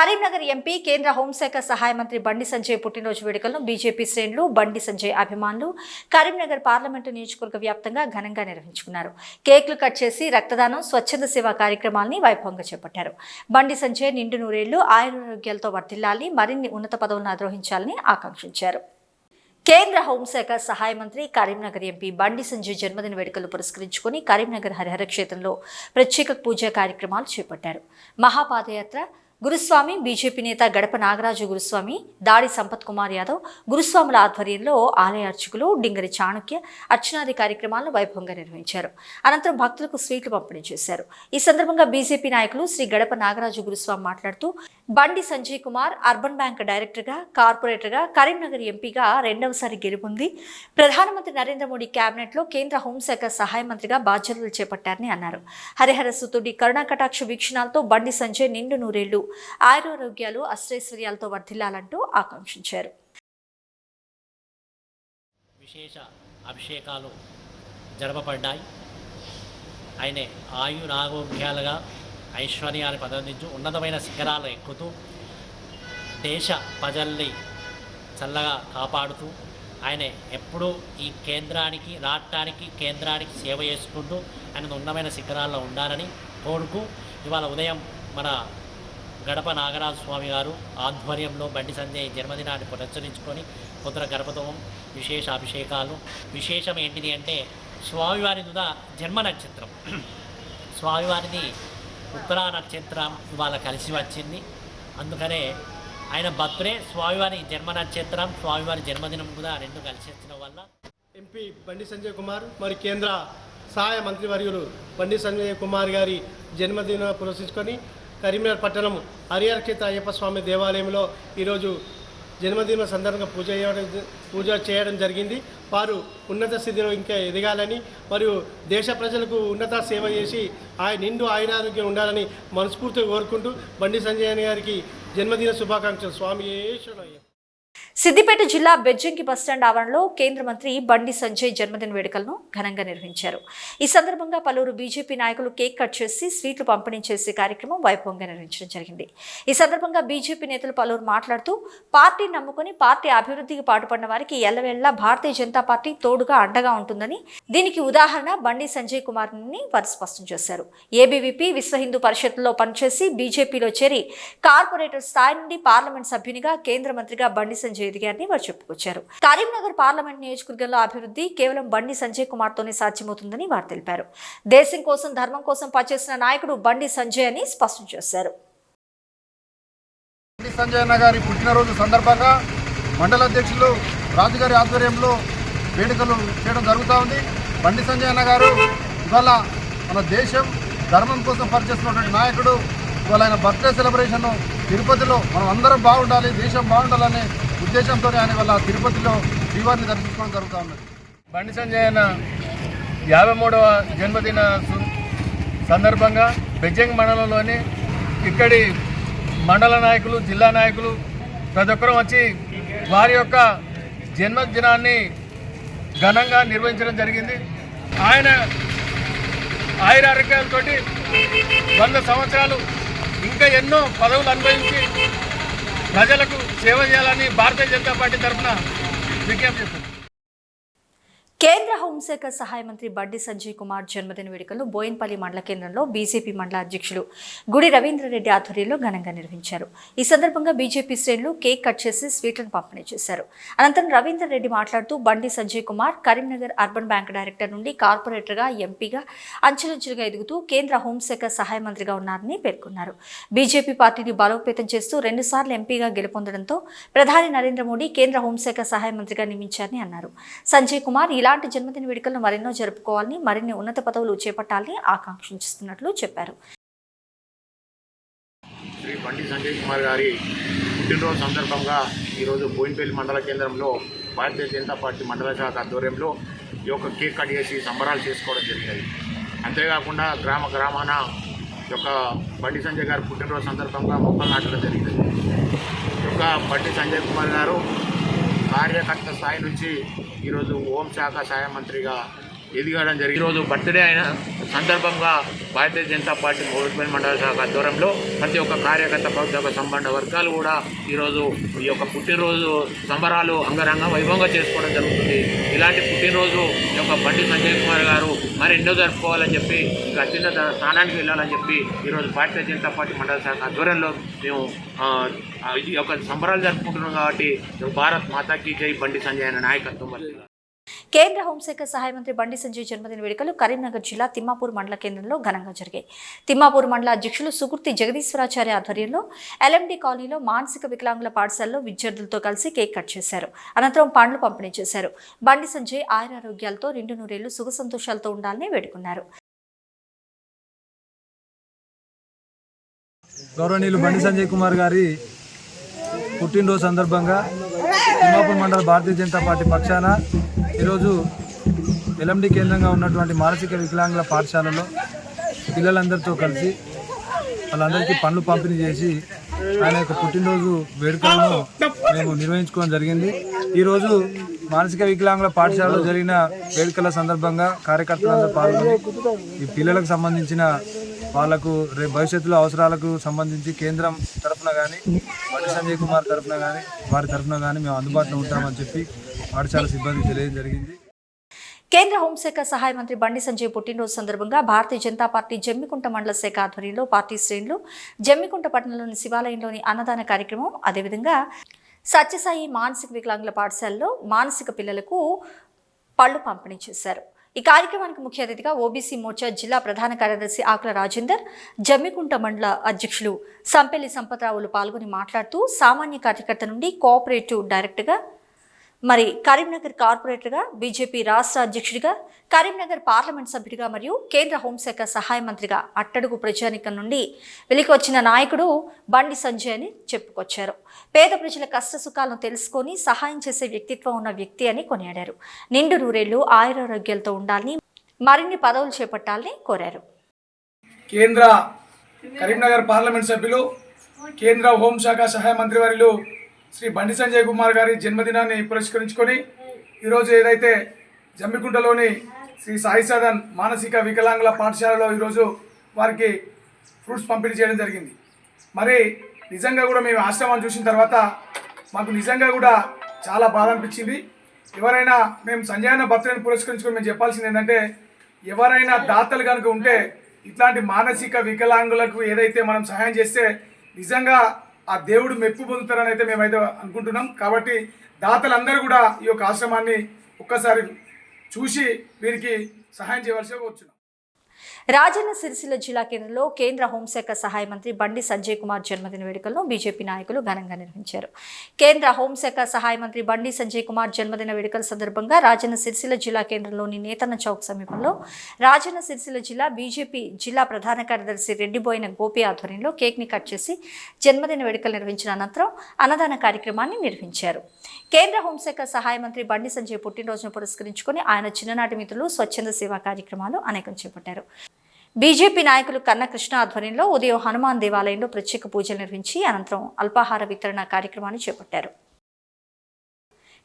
Karimnagar MP కేంద్ర హోంశాఖ సహాయ మంత్రి బండి సంజయ్ పుట్టినరోజు వేడుకలను బీజేపీ శ్రేణులు బండి సంజయ్ అభిమానులు కరీంనగర్ పార్లమెంటు నియోజకవర్గ వ్యాప్తంగా ఘనంగా నిర్వహించుకున్నారు. కేక్లు కట్ చేసి రక్తదానం స్వచ్ఛంద సేవా కార్యక్రమాలని వైభవంగా చేపట్టారు. బండి సంజయ్ నిండు నూరేళ్ళు ఆయురారోగ్యాలతో వర్ధిల్లాలి మరిన్ని ఉన్నత పదవులను అధిరోహించాలని ఆకాంక్షించారు. కేంద్ర హోంశాఖ సహాయ మంత్రి కరీంనగర్ ఎంపీ బండి సంజయ్ జన్మదిన వేడుకలు పురస్కరించుకుని కరీంనగర్ హరిహర క్షేత్రంలో ప్రత్యేక పూజా కార్యక్రమాలు చేపట్టారు. మహాపాదయాత్ర గురుస్వామి బీజేపీ నేత గడప నాగరాజు గురుస్వామి దాడి సంపత్ కుమార్ యాదవ్ గురుస్వాముల ఆధ్వర్యంలో ఆలయ అర్చకులు డింగరి చాణక్య అర్చనాది కార్యక్రమాలను వైభవంగా నిర్వహించారు. అనంతరం భక్తులకు స్వీట్లు పంపిణీ చేశారు. ఈ సందర్భంగా బీజేపీ నాయకులు శ్రీ గడప నాగరాజు గురుస్వామి మాట్లాడుతూ బండి సంజయ్ కుమార్ అర్బన్ బ్యాంక్ డైరెక్టర్గా కార్పొరేటర్గా కరీంనగర్ ఎంపీగా రెండవసారి గెలుపొంది ప్రధానమంత్రి నరేంద్ర మోడీ కేబినెట్లో కేంద్ర హోంశాఖ సహాయ మంత్రిగా బాధ్యతలు చేపట్టారని అన్నారు. హరిహర సుతుడి కరుణాకటాక్ష వీక్షణాలతో బండి సంజయ్ నిండు నూరేళ్ళు ఆయురారోగ్యాలు అష్టైశ్వర్యాలతో వర్ధిల్లాలంటూ ఆకాంక్షించారు. విశేష అభిషేకాలు జరపబడ్డాయి. ఆయన ఆయురారోగ్యాలుగా ఐశ్వర్యాన్ని ప్రదర్శించు ఉన్నతమైన శిఖరాలు ఎక్కుతూ దేశ ప్రజల్ని చల్లగా కాపాడుతూ ఆయన ఎప్పుడూ ఈ కేంద్రానికి రాష్ట్రానికి కేంద్రానికి సేవ చేసుకుంటూ ఆయన ఉన్నమైన శిఖరాల్లో ఉండాలని కోరుకు ఇవాళ ఉదయం మన గడప నాగరాజు స్వామి గారు ఆధ్వర్యంలో బండి సంజయ్ జన్మదినాన్ని పురస్కరించుకొని పుత్ర గర్భతోమం విశేష అభిషేకాలు. విశేషం ఏంటిది అంటే స్వామివారి దుద జన్మ నక్షత్రం. స్వామివారిది ఉత్తరా నక్షత్రం ఇవాళ కలిసి వచ్చింది. అందుకనే ఆయన బర్త్డే స్వామివారి జన్మ నక్షత్రం స్వామివారి జన్మదినం కూడా రెండు కలిసి వచ్చిన వల్ల ఎంపీ బండి సంజయ్ కుమార్ మరి కేంద్ర సహాయ మంత్రివర్యులు బండి సంజయ్ కుమార్ గారి జన్మదిన పురస్కరించుకొని కరీంనగర్ పట్టణం హరిహర అయ్యప్ప స్వామి దేవాలయంలో ఈరోజు జన్మదిన సందర్భంగా పూజ చేయడం పూజ చేయడం జరిగింది. వారు ఉన్నత స్థితిలో ఇంకా ఎదగాలని మరియు దేశ ప్రజలకు ఉన్నత సేవ చేసి ఆయన నిండు ఆయురారోగ్యం ఉండాలని మనస్ఫూర్తిగా కోరుకుంటూ బండి సంజయ్ గారికి జన్మదిన శుభాకాంక్షలు. స్వామి ఈశ్వరయ్య సిద్దిపేట జిల్లా బెజ్జంకి బస్టాండ్ ఆవరణలో కేంద్ర మంత్రి బండి సంజయ్ జన్మదిన వేడుకలను ఘనంగా నిర్వహించారు. ఈ సందర్భంగా పలువురు బీజేపీ నాయకులు కేక్ కట్ చేసి స్వీట్లు పంపిణీ చేసే కార్యక్రమం వైభవంగా నిర్వహించడం జరిగింది. ఈ సందర్భంగా బీజేపీ నేతలు పలువురు మాట్లాడుతూ పార్టీ నమ్ముకుని పార్టీ అభివృద్ధికి పాటుపడిన వారికి ఎల్లవేళ్ళా భారతీయ జనతా పార్టీ తోడుగా అండగా ఉంటుందని దీనికి ఉదాహరణ బండి సంజయ్ కుమార్ని వారు స్పష్టం చేశారు. ఏబీవీపీ విశ్వ హిందూ పరిషత్లో పనిచేసి బీజేపీలో చేరి కార్పొరేటర్ స్థాయి నుండి పార్లమెంట్ సభ్యునిగా కేంద్ర మంత్రిగా బండి సంజయ్ ఎదిగారని వారు చెప్పుకొచ్చారు. కరీంనగర్ పార్లమెంట్ నియోజకవర్గంలో అభివృద్ధి కేవలం బండి సంజయ్ కుమార్తోనే సాధ్యమవుతుందని వారు తెలిపారు. దేశం కోసం ధర్మం కోసం పనిచేసిన నాయకుడు బండి సంజయ్ అని స్పష్టం చేశారు. బండి సంజయ్ అన్న గారి పుట్టినరోజు సందర్భంగా మండల అధ్యక్షులు రాజుగారి ఆధ్వర్యంలో వేడుకలు చేయడం జరుగుతూ ఉంది. బండి సంజయ్ అన్న గారు ఇవాళ మన దేశం ధర్మం కోసం పనిచేస్తున్నటువంటి నాయకుడు ఇవాళ ఆయన బర్త్డే సెలబ్రేషన్ తిరుపతిలో మనం అందరం బాగుండాలి దేశం బాగుండాలని ఉద్దేశంతో ఆయన వల్ల తిరుపతిలో శ్రీవారిని దర్శించుకోవడం జరుగుతూ ఉన్నది. బండి సంజయ్ అన్న యాభై మూడవ జన్మదిన సందర్భంగా బెజ్జంగ్ మండలంలోని ఇక్కడి మండల నాయకులు జిల్లా నాయకులు ప్రతి ఒక్కరూ వచ్చి వారి యొక్క జన్మదినాన్ని ఘనంగా నిర్వహించడం జరిగింది. ఆయన ఆయురారోగ్యాలతోటి వంద సంవత్సరాలు ఇంకా ఎన్నో పదవులు అనుభవించి ప్రజలకు సేవ చేయాలని భారతీయ జనతా పార్టీ తరఫున విజ్ఞప్తి చేస్తున్నాను కేంద్ర హోంశాఖ సహాయ మంత్రి బండి సంజయ్ కుమార్ జన్మదిన వేడుకలు బోయిన్పల్లి మండల కేంద్రంలో బీజేపీ మండల అధ్యక్షులు గుడి రవీంద్రరెడ్డి ఆధ్వర్యంలో ఘనంగా నిర్వహించారు. ఈ సందర్భంగా బీజేపీ శ్రేణులు కేక్ కట్ చేసి స్వీట్లను పంపిణీ చేశారు. అనంతరం రవీంద్రరెడ్డి మాట్లాడుతూ Bandi Sanjay Kumar Karimnagar urban bank director నుండి కార్పొరేటర్గా ఎంపీగా అంచెలంచెలుగా ఎదుగుతూ కేంద్ర హోంశాఖ సహాయ మంత్రిగా ఉన్నారని పేర్కొన్నారు. బీజేపీ పార్టీని బలోపేతం చేస్తూ రెండుసార్లు ఎంపీగా గెలుపొందడంతో ప్రధాని నరేంద్ర మోడీ కేంద్ర హోంశాఖ సహాయ మంత్రిగా నియమించారని అన్నారు. సంజయ్ కుమార్ ఇలా ఇలాంటి జన్మదిన వేడుకలను మరెన్నో జరుపుకోవాలని మరిన్ని ఉన్నత పదవులు చేపట్టాలని ఆకాంక్షిస్తున్నట్లు చెప్పారు. శ్రీ బండి సంజయ్ కుమార్ గారి పుట్టినరోజు సందర్భంగా ఈరోజు బోయినపల్లి మండల కేంద్రంలో భారతీయ జనతా పార్టీ మండల శాఖ ఆధ్వర్యంలో ఈ యొక్క కేక్ కట్ చేసి సంబరాలు చేసుకోవడం జరిగింది అంతేకాకుండా గ్రామ గ్రామాన ఈ యొక్క బండి సంజయ్ గారి పుట్టినరోజు సందర్భంగా మొక్కలు నాటడం జరిగింది ఈ యొక్క బండి సంజయ్ కుమార్ గారు కార్యకర్త స్థాయి నుంచి ఈరోజు హోంశాఖ సహాయ మంత్రిగా ఎదిగడం జరిగింది. ఈరోజు బర్త్డే అయినా సందర్భంగా భారతీయ జనతా పార్టీ గోవిందపల్లి మండల శాఖ ఆధ్వర్యంలో ప్రతి ఒక్క కార్యకర్త ప్రతి ఒక్క సంబంధ వర్గాలు కూడా ఈరోజు ఈ యొక్క పుట్టినరోజు సంబరాలు అంగరంగ వైభవంగా చేసుకోవడం జరుగుతుంది. ఇలాంటి పుట్టినరోజు ఈ యొక్క బండి సంజయ్ కుమార్ గారు మరి ఎన్నో జరుపుకోవాలని చెప్పి ఇంకా అత్యున్నత స్థానానికి వెళ్ళాలని చెప్పి ఈరోజు భారతీయ జనతా పార్టీ మండల శాఖ ఆధ్వర్యంలో మేము ఈ యొక్క ఇది ఒక సంబరాలు జరుపుకుంటున్నాం కాబట్టి భారత్ మాతాకి జై బండి సంజయ్ అనే నాయకత్వం వల్ల. కేంద్ర హోంశాఖ సహాయ మంత్రి బండి సంజయ్ జన్మదిన వేడుకలు కరీంనగర్ జిల్లా తిమ్మాపూర్ మండల కేంద్రంలో ఘనంగా జరిగాయి. తిమ్మాపూర్ మండల అధ్యక్షులు సుకృతి జగదీశ్వరాచార్య ఆధ్వర్యంలో ఎల్ఎండి కాలనీలో మానసిక వికలాంగుల పాఠశాలలో విద్యార్థులతో కలిసి కేక్ కట్ చేశారు. అనంతరం పండ్లు పంపిణీ చేశారు. బండి సంజయ్ ఆయురారోగ్యాలతో రెండు నూరేళ్ళు సుఖ సంతోషాలతో ఉండాలని వేడుకున్నారు. గౌరవనీయులు బండి సంజయ్ కుమార్ గారి పుట్టినరోజు సందర్భంగా తిమ్మాపూర్ మండల భారతీయ జనతా పార్టీ పక్షాన ఈరోజు ఎల్ఎండి కేంద్రంగా ఉన్నటువంటి మానసిక వికలాంగుల పాఠశాలలో పిల్లలందరితో కలిసి వాళ్ళందరికీ పనులు పంపిణీ చేసి ఆయన యొక్క పుట్టినరోజు వేడుకలను మేము నిర్వహించుకోవడం జరిగింది. ఈరోజు మానసిక వికలాంగుల పాఠశాలలో జరిగిన వేడుకల సందర్భంగా కార్యకర్తలందరూ పాల్గొని ఈ పిల్లలకు సంబంధించిన వాళ్ళకు రేపు భవిష్యత్తులో అవసరాలకు సంబంధించి కేంద్రం తరఫున కానీ బండి సంజయ్ కుమార్ తరఫున కానీ వారి తరఫున కానీ మేము అందుబాటులో ఉంటామని చెప్పి పాఠశాల సిబ్బంది తెలియజేయడం జరిగింది. కేంద్ర హోంశాఖ సహాయ మంత్రి బండి సంజయ్ పుట్టినరోజు సందర్భంగా భారతీయ జనతా పార్టీ జమ్మికుంట మండల శాఖ ఆధ్వర్యంలో పార్టీ శ్రేణులు జమ్మికుంట పట్టణంలోని శివాలయంలోని అన్నదాన కార్యక్రమం అదేవిధంగా సత్యసాయి మానసిక వికలాంగుల పాఠశాలలో మానసిక పిల్లలకు పళ్ళు పంపిణీ చేశారు. ఈ కార్యక్రమానికి ముఖ్య అతిథిగా ఓబీసీ మోర్చా జిల్లా ప్రధాన కార్యదర్శి ఆకుల రాజేందర్ జమ్మికుంట మండల అధ్యక్షులు సంపెల్లి సంపతరావులు పాల్గొని మాట్లాడుతూ సామాన్య కార్యకర్త నుండి కోఆపరేటివ్ డైరెక్టర్గా మరి కరీంనగర్ కార్పొరేటర్గా బీజేపీ రాష్ట్ర అధ్యక్షుడిగా కరీంనగర్ పార్లమెంట్ సభ్యుడిగా మరియు కేంద్ర హోంశాఖ సహాయ మంత్రిగా అట్టడుగు ప్రజానికం నుండి వెలికి వచ్చిన నాయకుడు బండి సంజయ్ అని చెప్పుకొచ్చారు. పేద ప్రజల కష్ట సుఖాలను తెలుసుకొని సహాయం చేసే వ్యక్తిత్వం ఉన్న వ్యక్తి అని కొనియాడారు. నిండు నూరేళ్ళు ఆయురారోగ్యాలతో ఉండాలని మరిన్ని పదవులు చేపట్టాలని కోరారు. కేంద్ర కరీంనగర్ పార్లమెంట్ సభ్యులు కేంద్ర హోంశాఖ సహాయ మంత్రివర్యులు శ్రీ బండి సంజయ్ కుమార్ గారి జన్మదినాన్ని పురస్కరించుకొని ఈరోజు ఏదైతే జమ్మికుంటలోని శ్రీ సాయి సదన్ మానసిక వికలాంగుల పాఠశాలలో ఈరోజు వారికి ఫ్రూట్స్ పంపిణీ చేయడం జరిగింది. మరి నిజంగా కూడా మేము ఆశ్రమం చూసిన తర్వాత మాకు నిజంగా కూడా చాలా బాధ అనిపించింది. ఎవరైనా మేము సంజయన బర్త్డేని పురస్కరించుకొని మేము చెప్పాల్సింది ఏంటంటే ఎవరైనా దాతలు కనుక ఉంటే ఇట్లాంటి మానసిక వికలాంగులకు ఏదైతే మనం సహాయం చేస్తే నిజంగా ఆ దేవుడు మెప్పు పొందుతారని అయితే మేమైతే అనుకుంటున్నాం. కాబట్టి దాతలందరూ కూడా ఈ యొక్క ఆశ్రమాన్ని ఒక్కసారి చూసి వీరికి సహాయం చేయవలసి వచ్చు రాజన్న సిరిసిల్ల జిల్లా కేంద్రంలో కేంద్ర హోంశాఖ సహాయ మంత్రి బండి సంజయ్ కుమార్ జన్మదిన వేడుకలను బీజేపీ నాయకులు ఘనంగా నిర్వహించారు. కేంద్ర హోంశాఖ సహాయ మంత్రి బండి సంజయ్ కుమార్ జన్మదిన వేడుకల సందర్భంగా రాజన్న సిరిసిల్ల జిల్లా కేంద్రంలోని నేతన్న చౌక్ సమీపంలో రాజన్న సిరిసిల్ల జిల్లా బీజేపీ జిల్లా ప్రధాన కార్యదర్శి రెడ్డిబోయిన గోపి ఆధ్వర్యంలో కేక్ని కట్ చేసి జన్మదిన వేడుకలు నిర్వహించిన అనంతరం అన్నదాన కార్యక్రమాన్ని నిర్వహించారు. కేంద్ర హోంశాఖ సహాయ మంత్రి బండి సంజయ్ పుట్టినరోజును పురస్కరించుకొని ఆయన చిన్ననాటి మిత్రులు స్వచ్ఛంద సేవా కార్యక్రమాలు అనేకం చేపట్టారు. బీజేపీ నాయకులు కన్న కృష్ణ ఆధ్వర్యంలో ఉదయం హనుమాన్ దేవాలయంలో ప్రత్యేక పూజలు నిర్వహించి అనంతరం అల్పాహార వితరణ కార్యక్రమాన్ని చేపట్టారు.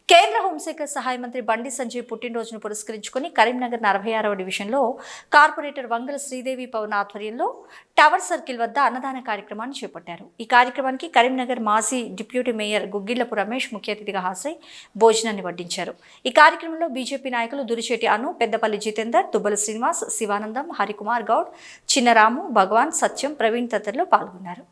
కేంద్ర హోంశాఖ సహాయ మంత్రి బండి సంజయ్ పుట్టినరోజును పురస్కరించుకొని కరీంనగర్ నలభై ఆరవ డివిజన్లో కార్పొరేటర్ వంగల శ్రీదేవి పవన్ ఆధ్వర్యంలో టవర్ సర్కిల్ వద్ద అన్నదాన కార్యక్రమాన్ని చేపట్టారు. ఈ కార్యక్రమానికి కరీంనగర్ మాజీ డిప్యూటీ మేయర్ గుగ్గిళ్ళపు రమేష్ ముఖ్య అతిథిగా హాజరై భోజనాన్ని వడ్డించారు. ఈ కార్యక్రమంలో బీజేపీ నాయకులు దురిచేటి అను పెద్దపల్లి జితేందర్ దుబ్బల శ్రీనివాస్ శివానందం హరికుమార్ గౌడ్ చిన్నరాము భగవాన్ సత్యం ప్రవీణ్ తదితరులు పాల్గొన్నారు.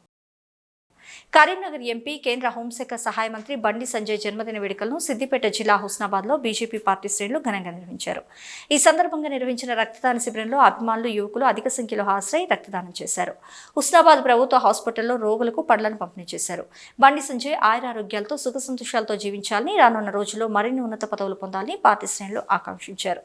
కరీంనగర్ ఎంపీ కేంద్ర హోంశాఖ సహాయ మంత్రి బండి సంజయ్ జన్మదిన వేడుకలను సిద్దిపేట జిల్లా హుస్నాబాద్లో బీజేపీ పార్టీ శ్రేణులు ఘనంగా నిర్వహించారు. ఈ సందర్భంగా నిర్వహించిన రక్తదాన శిబిరంలో అభిమానులు యువకులు అధిక సంఖ్యలో హాజరై రక్తదానం చేశారు. హుస్నాబాద్ ప్రభుత్వ హాస్పిటల్లో రోగులకు పండ్లను పంపిణీ చేశారు. బండి సంజయ్ ఆయురారోగ్యాలతో సుఖ సంతోషాలతో జీవించాలని రానున్న రోజుల్లో మరిన్ని ఉన్నత పదవులు పొందాలని పార్టీ శ్రేణులు ఆకాంక్షించారు.